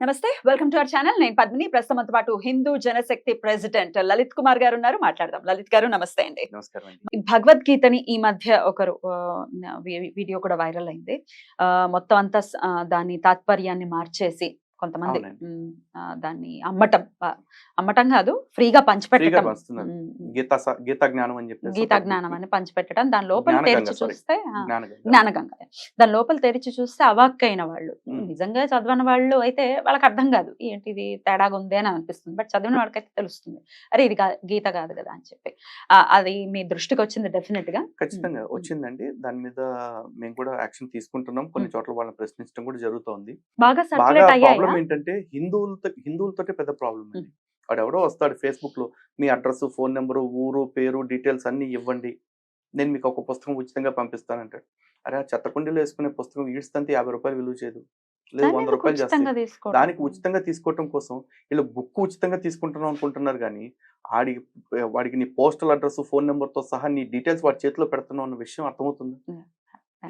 నమస్తే welcome to our channel. నేను పద్మిని. ప్రస్తుతంతో పాటు హిందూ జనశక్తి ప్రెసిడెంట్ లలిత్ కుమార్ గారు ఉన్నారు. మాట్లాడదాం. లలిత్ గారు నమస్తే అండి. భగవద్గీతని ఈ మధ్య ఒకరు వీడియో కూడా వైరల్ అయింది. ఆ, మొత్తం అంతా దాని తాత్పర్యాన్ని మార్చేసి కొంతమంది దాన్ని అమ్మటం. అమ్మటం కాదు ఫ్రీగా పంచిపెట్టడం గీతా జ్ఞానం అని చెప్పేసి గీతా జ్ఞానం అని పంచిపెట్టడం దాని లోపల తెరిచి. చూస్తే జ్ఞానగంగ. దాని లోపల తెరిచి చూస్తే అవాక్కైన వాళ్ళు. నిజంగా చదవని వాళ్ళు అయితే వాళ్ళకి అర్థం కాదు. ఏంటి ఇది తేడాగా ఉంది అని అనిపిస్తుంది. బట్ చదివిన వాళ్ళకైతే తెలుస్తుంది. అరే ఇది గీత కాదు కదా అని చెప్పి. అది మీ దృష్టికి వచ్చింది డెఫినెట్గా ఖచ్చితంగా. వచ్చిందండి. దాని మీద మేము కూడా యాక్షన్ తీసుకుంటున్నాం. కొన్ని. చోట్ల వాళ్ళని ప్రశ్నించడం కూడా జరుగుతోంది. బాగా సర్క్యులేట్ ప్రాబ్లం ఏంటంటే హిందువులతో హిందువులతోటే పెద్ద ప్రాబ్లం అండి. వాడు ఎవడో వస్తాడు ఫేస్బుక్లో మీ అడ్రస్ ఫోన్ నెంబరు ఊరు పేరు డీటెయిల్స్ అన్ని ఇవ్వండి. నేను మీకు ఒక పుస్తకం ఉచితంగా పంపిస్తానంటాడు. అరే ఆ చెత్తకుండీలో వేసుకునే పుస్తకం ఈడ్స్తంతే యాభై రూపాయలు విలువ చేయదు. లేదు వంద రూపాయలు చేస్తాయి. తీసుకోవడం? దానికి ఉచితంగా తీసుకోవటం కోసం వీళ్ళు బుక్ ఉచితంగా తీసుకుంటున్నాం అనుకుంటున్నారు కానీ ఆడి వాడికి నీ పోస్టల్ అడ్రస్ ఫోన్ నెంబర్తో సహా నీ డీటెయిల్స్ వాడి చేతిలో పెడుతున్నావు అన్న విషయం అర్థమవుతుంది.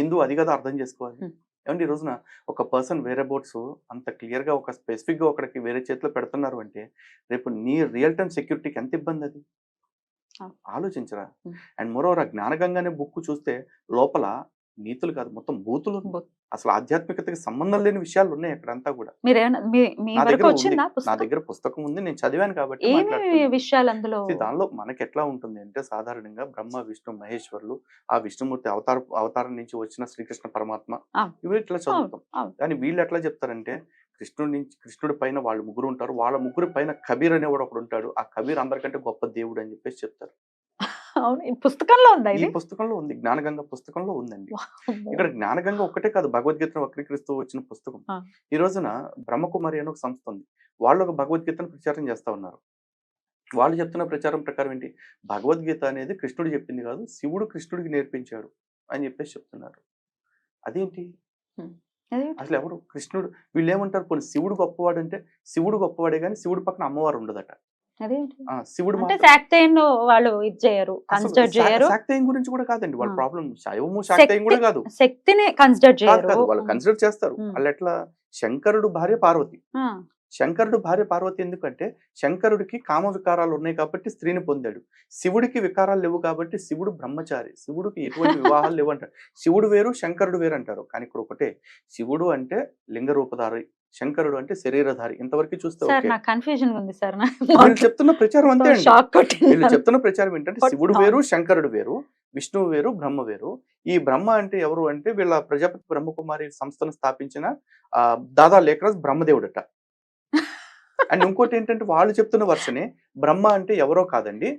హిందూ అది కదా అర్థం చేసుకోవాలి. ఏమంటే ఈ రోజున ఒక పర్సన్ వేరే బోట్స్ అంత క్లియర్గా ఒక స్పెసిఫిక్గా ఒకడికి వేరే చేతిలో పెడుతున్నారు అంటే రేపు నీ రియల్ టైం సెక్యూరిటీకి ఎంత ఇబ్బంది అది. ఆలోచించరా. అండ్ మరోవర్ ఆ జ్ఞానగంగానే బుక్ చూస్తే లోపల నీతులు కాదు మొత్తం బూతులు బూత్. అసలు ఆధ్యాత్మికతకి సంబంధం లేని విషయాలు ఉన్నాయి అక్కడంతా కూడా నా దగ్గర పుస్తకం ఉంది నేను చదివాను కాబట్టి. విషయాలు అందులో దానిలో మనకి ఎట్లా ఉంటుంది అంటే సాధారణంగా బ్రహ్మ విష్ణు మహేశ్వరులు ఆ విష్ణుమూర్తి అవతార అవతారం నుంచి వచ్చిన శ్రీకృష్ణ పరమాత్మ. ఇవి ఇట్లా చదువుతాం. కానీ వీళ్ళు ఎట్లా చెప్తారంటే కృష్ణుడి నుంచి కృష్ణుడి పైన వాళ్ళు ముగ్గురు ఉంటారు వాళ్ళ ముగ్గురు పైన కబీర్ అనేవాడు ఒకడు ఉంటాడు ఆ కబీర్ అందరికంటే గొప్ప దేవుడు అని చెప్పేసి చెప్తారు అవును. పుస్తకంలో ఉందా ఈ ఇది? పుస్తకంలో ఉంది. జ్ఞానగంగ పుస్తకంలో ఉందండి. ఇక్కడ జ్ఞానగంగ ఒక్కటే కాదు భగవద్గీతను వక్రీకరిస్తూ వచ్చిన పుస్తకం. ఆ. ఈ రోజున బ్రహ్మకుమారి అని ఒక సంస్థ ఉంది. వాళ్ళు ఒక భగవద్గీతను ప్రచారం చేస్తా ఉన్నారు. వాళ్ళు చెప్తున్న ప్రచారం ప్రకారం ఏంటి? భగవద్గీత అనేది కృష్ణుడు చెప్పింది కాదు శివుడు కృష్ణుడికి నేర్పించాడు అని చెప్పేసి చెప్తున్నారు. అదేంటి? అసలు ఎవరు? కృష్ణుడు. వీళ్ళు ఏమంటారు? పోనీ శివుడు గొప్పవాడు అంటే శివుడు గొప్పవాడే కానీ శివుడు పక్కన అమ్మవారు ఉండదట. శివుడు అంటే మాత్రం- శాక్తేన్ వాళ్ళు ఇది చేయరు అసలు కన్సిడర్ శా- చేయరు. శాక్తేయం గురించి కూడా కాదండి వాళ్ళ. ప్రాబ్లం శైవము శాక్తేయం కూడా కాదు. శక్తిని కన్సిడర్ కాదు చేయరు. కాదు వాళ్ళు కన్సిడర్ చేస్తారు. వాళ్ళు ఎట్లా శంకరుడు భార్య పార్వతి. శంకరుడు భార్య పార్వతి ఎందుకంటే శంకరుడికి కామ వికారాలు ఉన్నాయి కాబట్టి స్త్రీని పొందాడు. శివుడికి వికారాలు లేవు కాబట్టి శివుడు బ్రహ్మచారి. శివుడికి ఎటువంటి వివాహాలు లేవు అంటారు. శివుడు వేరు శంకరుడు వేరు అంటారు. కానీ ఇక్కడ ఒకటే శివుడు అంటే లింగ రూపధారి శంకరుడు అంటే శరీరధారి. ఇంతవరకు చూస్తే సార్ నాకు కన్ఫ్యూజన్ ఉంది సార్ వీళ్ళు చెప్తున్న ప్రచారం అంతే వీళ్ళు చెప్తున్న ప్రచారం ఏంటంటే శివుడు. వేరు శంకరుడు వేరు విష్ణువు వేరు బ్రహ్మ వేరు. ఈ బ్రహ్మ అంటే ఎవరు అంటే వీళ్ళ ప్రజాపతి బ్రహ్మకుమారి సంస్థను స్థాపించిన ఆ, దాదా లేఖరాజ్ బ్రహ్మదేవుడట. అండ్ ఇంకోటి ఏంటంటే వాళ్ళు చెప్తున్న వర్షనే బ్రహ్మ అంటే ఎవరో కాదండి.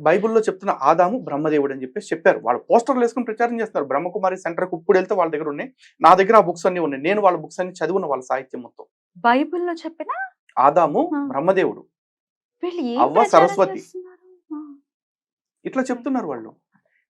బైబిల్లో చెప్తున్న ఆదాము బ్రహ్మదేవుడు అని చెప్పేసి చెప్పారు. వాళ్ళు పోస్టర్లు వేసుకుని ప్రచారం చేస్తున్నారు. బ్రహ్మకుమారి సెంటర్కి ఇప్పుడు వెళ్తే వాళ్ళ దగ్గర ఉన్నాయి. నా దగ్గర ఆ బుక్స్ అన్ని ఉన్నాయి. నేను వాళ్ళ బుక్స్ అన్ని చదివిన వాళ్ళ సాహిత్యం మొత్తం. బైబిల్లో చెప్పిన? ఆదాము. బ్రహ్మదేవుడు. అవ్వ సరస్వతి. ఇట్లా చెప్తున్నారు వాళ్ళు.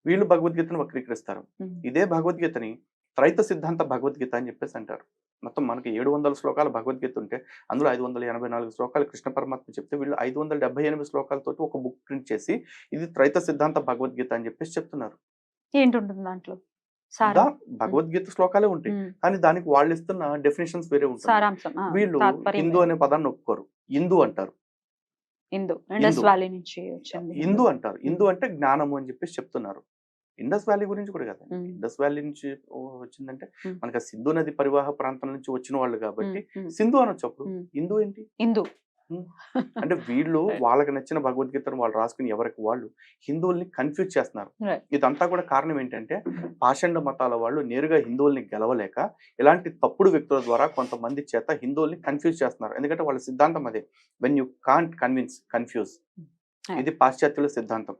వీళ్ళు భగవద్గీతను వక్రీకరిస్తారు. ఇదే భగవద్గీతని త్రైత సిద్ధాంత భగవద్గీత అని చెప్పేసి అంటారు. మొత్తం మనకి ఏడు వందల శ్లోకాల భగవద్గీత ఉంటే అందులో ఐదు వందల ఎనభై నాలుగు శ్లోకాలు కృష్ణ పరమాత్మ చెప్తే వీళ్ళు ఐదు వందల డెబ్బై ఎనిమిది శ్లోకాలతోటి ఒక బుక్ ప్రింట్ చేసి ఇది త్రైత సిద్ధాంత భగవద్గీత అని చెప్పేసి చెప్తున్నారు. ఏంటి ఉంటుంది దాంట్లో భగవద్గీత శ్లోకాలే ఉంటాయి. కానీ దానికి వాళ్ళు ఇస్తున్న డెఫినేషన్స్ వేరే ఉంటాయి వీళ్ళు హిందూ అనే పదాన్ని ఒప్పుకోరు. హిందూ అంటారు. హిందూ అంటారు. హిందూ అంటే జ్ఞానము అని చెప్పేసి చెప్తున్నారు. ఇండస్ వ్యాలీ గురించి కూడా కదా ఇండస్ వ్యాలీ నుంచి వచ్చిందంటే. మనకి సింధు నది పరివాహ ప్రాంతం నుంచి వచ్చిన వాళ్ళు కాబట్టి సింధు అనొచ్చు అప్పుడు. హిందూ ఏంటి? హిందూ. అంటే వీళ్ళు వాళ్ళకి నచ్చిన భగవద్గీతను వాళ్ళు రాసుకుని ఎవరికి వాళ్ళు హిందువుల్ని కన్ఫ్యూజ్ చేస్తున్నారు. ఇదంతా కూడా కారణం ఏంటంటే పాషండ మతాల వాళ్ళు నేరుగా హిందువుల్ని గెలవలేక ఇలాంటి తప్పుడు వ్యక్తుల ద్వారా కొంతమంది చేత హిందువుల్ని కన్ఫ్యూజ్ చేస్తున్నారు. ఎందుకంటే వాళ్ళ సిద్ధాంతం అదే. When you can't convince confuse. ఇది పాశ్చాత్యుల సిద్ధాంతం.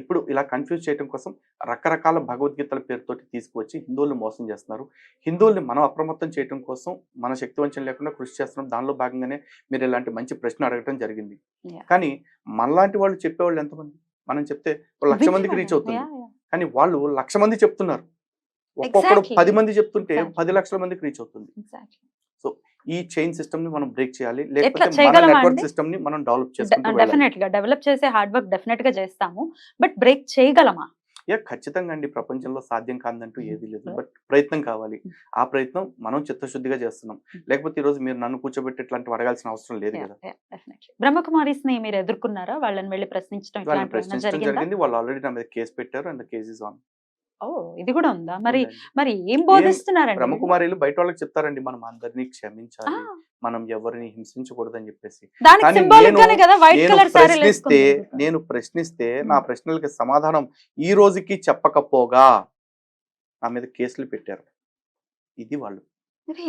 ఇప్పుడు ఇలా కన్ఫ్యూజ్ చేయడం కోసం రకరకాల భగవద్గీతల పేరుతోటి తీసుకువచ్చి హిందువుల్ని మోసం చేస్తున్నారు హిందువుల్ని మనం అప్రమత్తం చేయడం కోసం మన శక్తి వంచన లేకుండా కృషి చేస్తున్నాం దానిలో భాగంగానే మీరు ఇలాంటి మంచి ప్రశ్న అడగటం జరిగింది. కానీ మనలాంటి వాళ్ళు చెప్పేవాళ్ళు ఎంతమంది మనం చెప్తే లక్ష మందికి రీచ్ అవుతుంది. కానీ వాళ్ళు లక్ష మంది చెప్తున్నారు ఒక్కొక్కడు. పది మంది చెప్తుంటే. పది లక్షల మందికి రీచ్ అవుతుంది. ఈ చైన్ సిస్టమ్ని మనం బ్రేక్ చేయాలి. లేకపోతే మన నెట్వర్క్? సిస్టమ్ని మనం డెవలప్ చేసుకుంటూ డెఫినెట్గా డెవలప్ చేసే హార్డ్ వర్క్ డెఫినెట్గా చేస్తాము. బట్ బ్రేక్ చేయగలమా? యా ఖచ్చితంగా అండి. ప్రపంచంలో సాధ్యం కాదంటూ Mm. ఏది లేదు. బట్ ప్రయత్నం కావాలి. Mm. ఆ ప్రయత్నం మనం చిత్తశుద్ధిగా చేస్తున్నాం. లేకపోతే ఈ రోజు మీరు నన్ను కూర్చోబెట్టి ఇట్లాంటివి అడగాల్సిన అవసరం లేదు కదా. బ్రహ్మకుమారీస్ని మీరు ఎదుర్కొన్నారా? వాళ్ళని వెళ్ళి ప్రశ్నించడం ప్రశ్నించడం జరిగిందా? జరిగింది. వాళ్ళు ఆల్రెడీ నా మీద కేసు పెట్టారు. అండ్ కేసు ఇస్ ఆన్ ఓ ఇది కూడా ఉందా? మరి మరి ఏం బోధిస్తున్నారండి? బ్రహ్మకుమారిలు బయట వాళ్ళకి చెప్తారండి మనం అందరినీ క్షమించాలి మనం ఎవరిని హింసించకూడదని చెప్పేసి. ప్రశ్నిస్తే నేను ప్రశ్నిస్తే నా. ప్రశ్నలకి సమాధానం ఈ రోజుకి చెప్పకపోగా నా మీద కేసులు పెట్టారు. ఇది వాళ్ళు.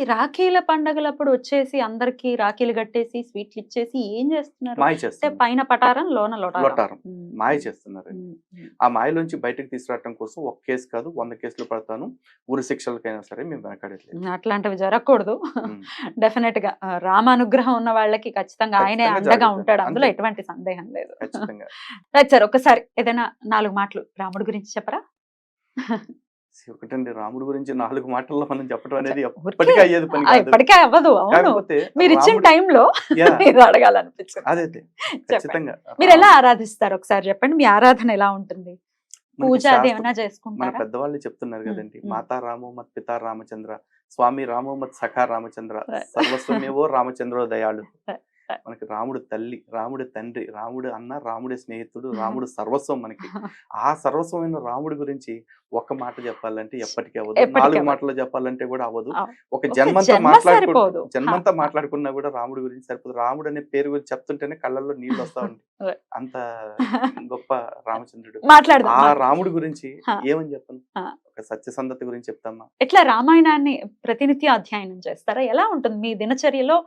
రాఖీల పండగలప్పుడు వచ్చేసి అందరికి రాఖీలు కట్టేసి స్వీట్లు ఇచ్చేసి ఏం చేస్తున్నారు? మాయ అంటే చేస్తున్నారు. పైన పటారం లోన లోటారం. లొటారం. ఉమ్, మాయ చేస్తున్నారు. ఉమ్. ఆ మాయలోంచి బయటకు తీసుకురావడం కోసం ఒక కేసు కాదు వంద కేసులు పడతాను. ఊరి శిక్షలకైనా సరే మేము వెనకాడట్లేదు. అట్లాంటివి జరగకూడదు. డెఫినెట్గా ఆ, రామానుగ్రహం ఉన్న వాళ్ళకి ఖచ్చితంగా ఆయనే ఖచ్చితంగా అండగా జరుగుతుంది. ఉంటాడు. అందులో అంతే. ఎటువంటి సందేహం లేదు. ఖచ్చితంగా. రైట్ సార్ ఒకసారి ఏదైనా నాలుగు మాటలు రాముడి గురించి చెప్పరా? ఒకటండి రాముడి గురించి నాలుగు మాటల్లో మనం చెప్పడం అనేది ఎప్పటికీ అయ్యేది పని ఇప్పటికే అవ్వదు కాకపోతే మీరు ఇచ్చిన టైంలో అడగాలనిపించింది. ఖచ్చితంగా. మీరు ఎలా ఆరాధిస్తారు ఒకసారి చెప్పండి మీ ఆరాధన ఎలా ఉంటుంది? పూజ అది ఏమైనా మన పెద్దవాళ్ళు చెప్తున్నారు కదండి. మాతా రామో మత్ పితా రామచంద్ర స్వామి రామో మత్ సఖా రామచంద్ర. సర్వస్వమేవో రామచంద్రో దయాళు. మనకి రాముడు తల్లి రాముడు తండ్రి రాముడు అన్న రాముడి స్నేహితుడు రాముడు సర్వస్వం మనకి. ఆ సర్వస్వమైన రాముడి గురించి ఒక్క మాట చెప్పాలంటే ఎప్పటికీ అవ్వదు నాలుగు. మాటల్లో చెప్పాలంటే కూడా అవ్వదు అవ్- ఒక జన్మంతా జన్మ మాట్లాడుకు సరిపోదు. జన్మంతా. మాట్లాడుకున్నా కూడా రాముడి గురించి సరిపోదు రాముడు అనే పేరు గురించి చెప్తుంటేనే కళ్ళల్లో నీళ్ళు వస్తా ఉంటాయి. అంత గొప్ప రామచంద్రుడు ఆ. రాముడి గురించి. ఏమని చెప్పను. ఒక సత్యసంధత గురించి చెప్తామా ఎట్లా రామాయణాన్ని ప్రతినిత్యం అధ్యయనం చేస్తారా ఎలా ఉంటుంది మీ దినచర్యలో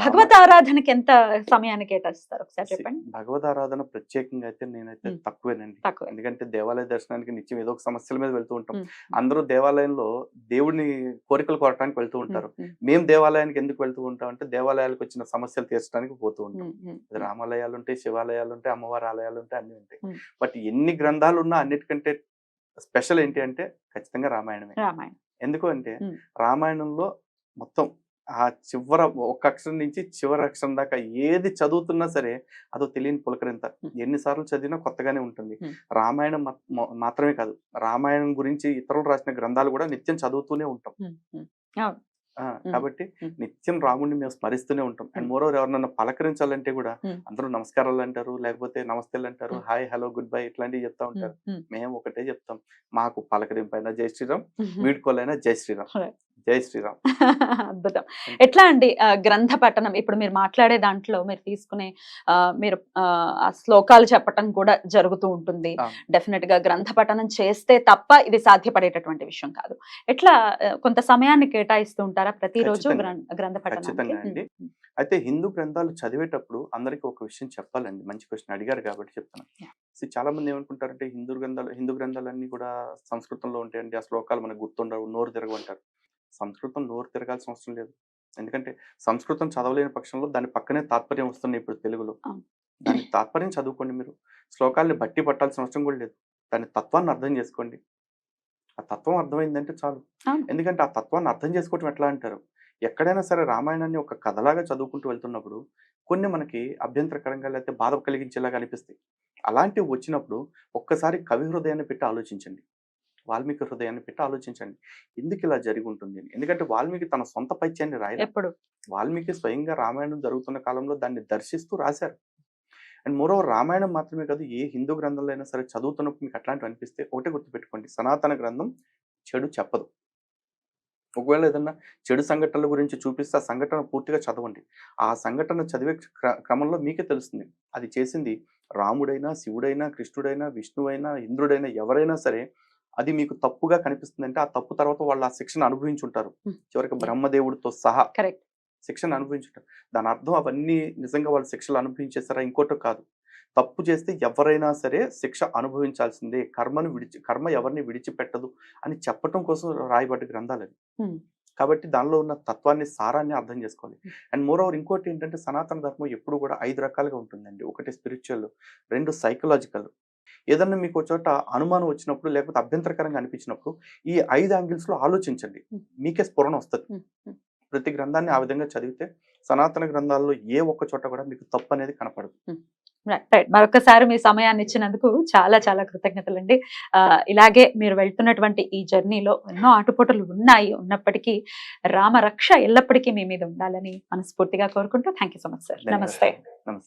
భగవత్ ఆరాధనకి ఎంత సమయాన్ని కేటాయిస్తారు ఒకసారి చెప్పండి భగవద్ ఆరాధన ప్రత్యేకంగా అయితే నేనైతే. తక్కువేనండి తక్కువ ఎందుకంటే దేవాలయ దర్శనానికి నిత్యం ఏదో ఒక సమస్యల మీద వెళ్తూ ఉంటాం. అందరూ దేవాలయంలో దేవుడిని కోరికలు కోరటానికి వెళ్తూ ఉంటారు. మేము దేవాలయానికి ఎందుకు వెళ్తూ ఉంటాం అంటే దేవాలయాలకు వచ్చిన సమస్యలు తీర్చడానికి పోతూ ఉంటాం. రామాలయాలు ఉంటాయి శివాలయాలు ఉంటాయి అమ్మవారి ఆలయాలు ఉంటాయి అన్ని ఉంటాయి. బట్ ఎన్ని గ్రంథాలు ఉన్నా అన్నిటికంటే స్పెషల్ ఏంటి అంటే ఖచ్చితంగా రామాయణమే. రామాయణం. ఎందుకు అంటే. రామాయణంలో మొత్తం ఆ చివర ఒక్క అక్షరం నుంచి చివరి అక్షరం దాకా ఏది చదువుతున్నా సరే అదో తెలియని పులకరింత. ఎన్నిసార్లు చదివినా కొత్తగానే ఉంటుంది. రామాయణం మాత్రమే కాదు రామాయణం గురించి ఇతరులు రాసిన గ్రంథాలు కూడా నిత్యం చదువుతూనే ఉంటాం. కాబట్టి. నిత్యం రాముడిని మేము స్మరిస్తూనే ఉంటాం అండ్. మోరోవర్ ఎవరినన్నా పలకరించాలంటే కూడా. అందరూ నమస్కారాలు అంటారు లేకపోతే నమస్తేలు అంటారు. హాయ్ హలో గుడ్ బై ఇట్లాంటివి చెప్తా ఉంటారు మేము ఒకటే చెప్తాం మాకు పలకరింపైనా జై శ్రీరామ్. వీడుకోలైనా జై శ్రీరామ్. జై శ్రీరామ్. అద్భుతం. ఎట్లా అండి గ్రంథ పఠనం? ఇప్పుడు మీరు మాట్లాడే దాంట్లో మీరు తీసుకునే మీరు శ్లోకాలు చెప్పటం కూడా జరుగుతూ ఉంటుంది. డెఫినెట్గా గ్రంథ పఠనం చేస్తే తప్ప ఇది సాధ్యపడేటటువంటి విషయం కాదు. ఎట్లా కొంత సమయాన్ని కేటాయిస్తూ ఉంటారా ప్రతిరోజు గ్రంథ. పఠనం అయితే హిందూ గ్రంథాలు చదివేటప్పుడు అందరికీ ఒక విషయం చెప్పాలండి. మంచి క్వశ్చన్ అడిగారు కాబట్టి చెప్తాను చాలా మంది ఏమనుకుంటారంటే హిందూ గ్రంథాలు హిందూ గ్రంథాలన్నీ కూడా సంస్కృతంలో ఉంటాయండి. ఆ శ్లోకాలు మనకు గుర్తుండవు నోరు తిరగమంటారు సంస్కృతం నోరు తిరగాల్సిన అవసరం లేదు. ఎందుకంటే సంస్కృతం చదవలేని పక్షంలో దాని పక్కనే తాత్పర్యం వస్తుంది ఇప్పుడు తెలుగులో. దాని తాత్పర్యం చదువుకోండి మీరు. శ్లోకాల్ని బట్టి పట్టాల్సిన అవసరం కూడా లేదు. దాని తత్వాన్ని అర్థం చేసుకోండి. ఆ తత్వం అర్థమైందంటే చాలు. ఎందుకంటే ఆ తత్వాన్ని అర్థం చేసుకోవటం ఎట్లా అంటారు? ఎక్కడైనా సరే రామాయణాన్ని ఒక కథలాగా చదువుకుంటూ వెళ్తున్నప్పుడు కొన్ని మనకి అభ్యంతరకరంగా లేకపోతే బాధ కలిగించేలాగా అనిపిస్తాయి. అలాంటివి వచ్చినప్పుడు ఒక్కసారి కవి హృదయాన్ని పెట్టి ఆలోచించండి. వాల్మీకి హృదయాన్ని పెట్టి ఆలోచించండి. ఎందుకు ఇలా జరిగి ఉంటుంది అని. ఎందుకంటే వాల్మీకి తన సొంత పైత్యాన్ని రాయలేదు. ఎప్పుడు? వాల్మీకి స్వయంగా రామాయణం జరుగుతున్న కాలంలో దాన్ని దర్శిస్తూ రాశారు. అండ్ మోరోవర్ రామాయణం మాత్రమే కాదు ఏ హిందూ గ్రంథంలో అయినా సరే చదువుతున్నప్పుడు మీకు అట్లాంటివి అనిపిస్తే ఒకటే గుర్తుపెట్టుకోండి. సనాతన గ్రంథం చెడు చెప్పదు. ఒకవేళ ఏదన్నా చెడు సంఘటనల గురించి చూపిస్తే ఆ సంఘటన పూర్తిగా చదవండి. ఆ సంఘటన చదివే క్ర- క్రమంలో మీకే తెలుస్తుంది. అది చేసింది రాముడైనా శివుడైనా కృష్ణుడైనా విష్ణువైనా ఇంద్రుడైనా ఎవరైనా సరే అది మీకు తప్పుగా కనిపిస్తుందంటే ఆ తప్పు తర్వాత వాళ్ళు ఆ శిక్షను అనుభవించుంటారు. చివరికి బ్రహ్మదేవుడితో సహా కరెక్ట్. శిక్షను అనుభవించుంటారు. దాని అర్థం అవన్నీ నిజంగా వాళ్ళు శిక్షలు అనుభవించేస్తారా ఇంకోటో కాదు. తప్పు చేస్తే ఎవరైనా సరే శిక్ష అనుభవించాల్సిందే. కర్మను విడిచి కర్మ ఎవరిని విడిచిపెట్టదు అని చెప్పటం కోసం రాయబడ్డ గ్రంథాలు అవి. కాబట్టి దానిలో ఉన్న తత్వాన్ని సారాన్ని అర్థం చేసుకోవాలి. అండ్ మోర్ ఓవర్ ఇంకోటి ఏంటంటే సనాతన ధర్మం ఎప్పుడు కూడా ఐదు రకాలుగా ఉంటుందండి. ఒకటి స్పిరిచువల్ రెండు సైకలాజికల్. ఏదన్నా మీకు చోట అనుమానం వచ్చినప్పుడు లేకపోతే అభ్యంతరకరంగా అనిపించినప్పుడు ఈ ఐదు యాంగిల్స్లో ఆలోచించండి. మీకే స్ఫురణ వస్తుంది. ప్రతి గ్రంథాన్ని ఆ విధంగా చదివితే సనాతన గ్రంథాల్లో ఏ ఒక్క చోట కూడా మీకు తప్పు అనేది కనపడదు. మరొకసారి మీ సమయాన్ని ఇచ్చినందుకు చాలా చాలా కృతజ్ఞతలండి. ఆ, ఇలాగే మీరు వెళ్తున్నటువంటి ఈ జర్నీలో ఎన్నో ఆటుపోటులు ఉన్నాయి. ఉన్నప్పటికీ రామరక్ష ఎల్లప్పటికీ మీ మీద ఉండాలని మనస్ఫూర్తిగా కోరుకుంటూ thank you so much sir. నమస్తే. నమస్తే.